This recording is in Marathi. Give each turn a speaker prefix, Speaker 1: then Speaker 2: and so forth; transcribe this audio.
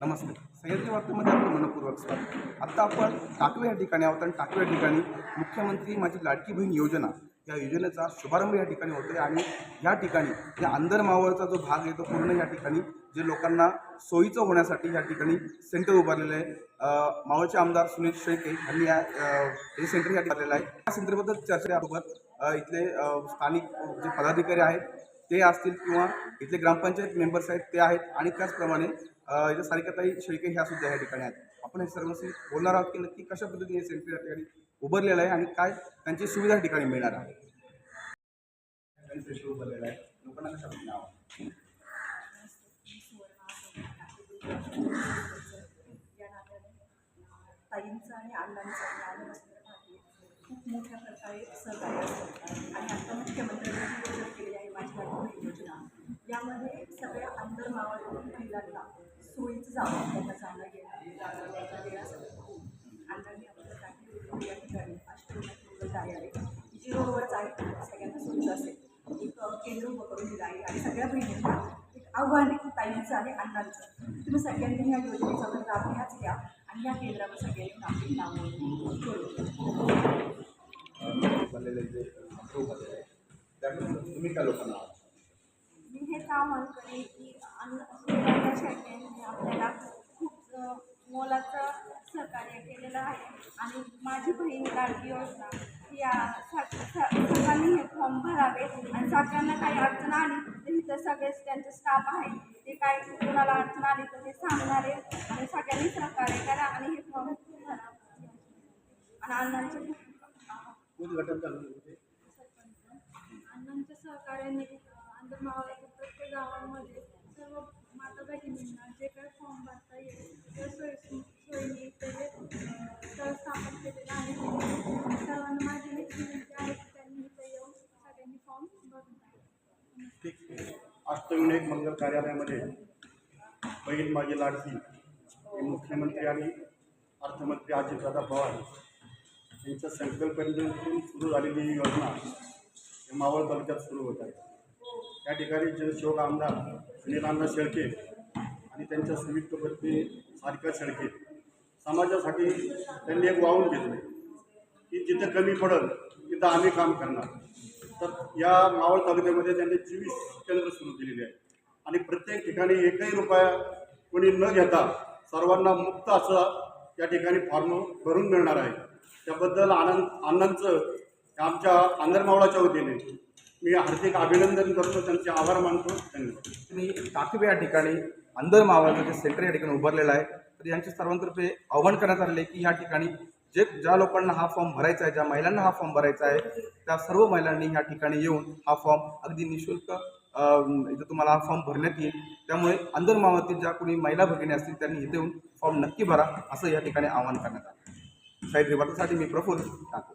Speaker 1: नमस्कार. सह्याद्री वार्तामध्ये आपलं मनपूर्वक स्वागत. आत्ता आपण टाकवे या ठिकाणी आहोत आणि टाकवे या ठिकाणी मुख्यमंत्री माझी लाडकी बहीण योजना या योजनेचा शुभारंभ या ठिकाणी होतोय आणि या ठिकाणी या अंदर मावळचा जो भाग आहे तो पूर्ण या ठिकाणी जे लोकांना सोयीचं होण्यासाठी या ठिकाणी सेंटर उभारलेलं आहे. मावळचे आमदार सुनील शेळके यांनी या हे सेंटर या ठिकाणी आहे. या सेंटरबद्दल चर्चा इथले स्थानिक जे पदाधिकारी आहेत ते असतील किंवा इथले ग्रामपंचायत मेंबर्स आहेत ते आहेत आणि त्याचप्रमाणे इथं सारिकाताई शेळके ह्या सुद्धा या ठिकाणी आहेत. आपण हे सर्वांशी बोलणार आहोत की नक्की कशा पद्धतीने हे सेंटर या ठिकाणी उभारलेलं आहे आणि काय त्यांची सुविधा या ठिकाणी मिळणार आहे. उभारलेलं आहे. लोकांना कशा पद्धतीने आवडतं?
Speaker 2: या नात्याने ताईंचं आणि अण्णांचं आणि आल्यापासून खूप मोठ्या प्रकारे सहकार्य असतं. आणि आता मुख्यमंत्र्यांनी जी योजना केलेली आहे माझी लाडकी योजना यामध्ये सगळ्या महिलांना सोयीचं जावं त्यांना जाणं घेणं जाणं त्यांच्या आपल्याला या ठिकाणी अष्टविनायक आहे आहे जी रोडवरच आहे सगळ्यांना सोयीचं असेल एक केंद्र उभं करून दिलं आहे आणि सगळ्या बहिणींना एक आव्हान आहे ताईंचं आणि अण्णांचं तुम्ही सगळ्यांनी ह्या योजनेचा लाभ घ्याच घ्या आणि ह्या केंद्रावर सगळ्यांनी आपली नावं करू
Speaker 1: उभारलेलं तुम्ही काय लोकांना
Speaker 3: मी हे आवाहन करेन की अन्न सुरुवातीच्या शाखेने आपल्याला खूप अ, मोलाचं सहकार्य केलेलं आहे आणि माझी बहीण लाडकी योजना या सा- सा- सर्वांनी हे फॉर्म भरावे आणि सगळ्यांना काही अडचण आली तर इथं सगळेच त्यांचे स्टाफ आहे ते काय कोणाला अडचण आली तर ते सांगणारे आणि सगळ्यांनी सहकार्य करा आणि हे फॉर्म भरा. आणि अण्णांचे
Speaker 4: अण्णांच्या सहकार्याने
Speaker 5: अष्टविनायक मंगल कार्यालयामध्ये बहीण माझी लाडकी हे मुख्यमंत्री आणि अर्थमंत्री अजितदादा पवार यांच्या संकल्पनेतून सुरू झालेली ही योजना मावळ तालुक्यात सुरू होत आहे. त्या ठिकाणी जनसेवक आमदार सुनीलांना शेळके आणि त्यांच्या संयुक्त पत्नी सारिका शेळके समाजासाठी त्यांनी एक वाहून घेतले की जिथं कमी पडल तिथं आम्ही काम करणार. तर या मावळ तालुक्यामध्ये त्यांनी चोवीस केंद्र सुरू केलेली आहे आणि प्रत्येक ठिकाणी एकही रुपया कोणी न घेता सर्वांना मुक्त असं या ठिकाणी फॉर्म भरून मिळणार आहे. त्याबद्दल आनंद आनंदचं आमच्या अंदरमावळाच्या वतीने मी हार्दिक अभिनंदन करतो त्यांचे आभार मानतो. धन्यवाद.
Speaker 1: मी टाकवे या ठिकाणी आंधर मावळाचं जे सेंटर या ठिकाणी उभारलेलं आहे. तर यांच्या सर्वांतर्फे आव्हान करण्यात आले की या ठिकाणी जे ज्या लोकांना हा फॉर्म भरायचा आहे ज्या महिलांना हा फॉर्म भरायचा आहे त्या सर्व महिलांनी ह्या ठिकाणी येऊन हा फॉर्म अगदी निशुल्क इथं तुम्हाला हा फॉर्म भरण्यात येईल. त्यामुळे अंदर मावळातील ज्या कोणी महिला भगिनी असतील त्यांनी इथे येऊन फॉर्म नक्की भरा असं या ठिकाणी आवाहन करण्यात आलं. साहित्य वाटण्यासाठी मी प्रफुल्ल टाकू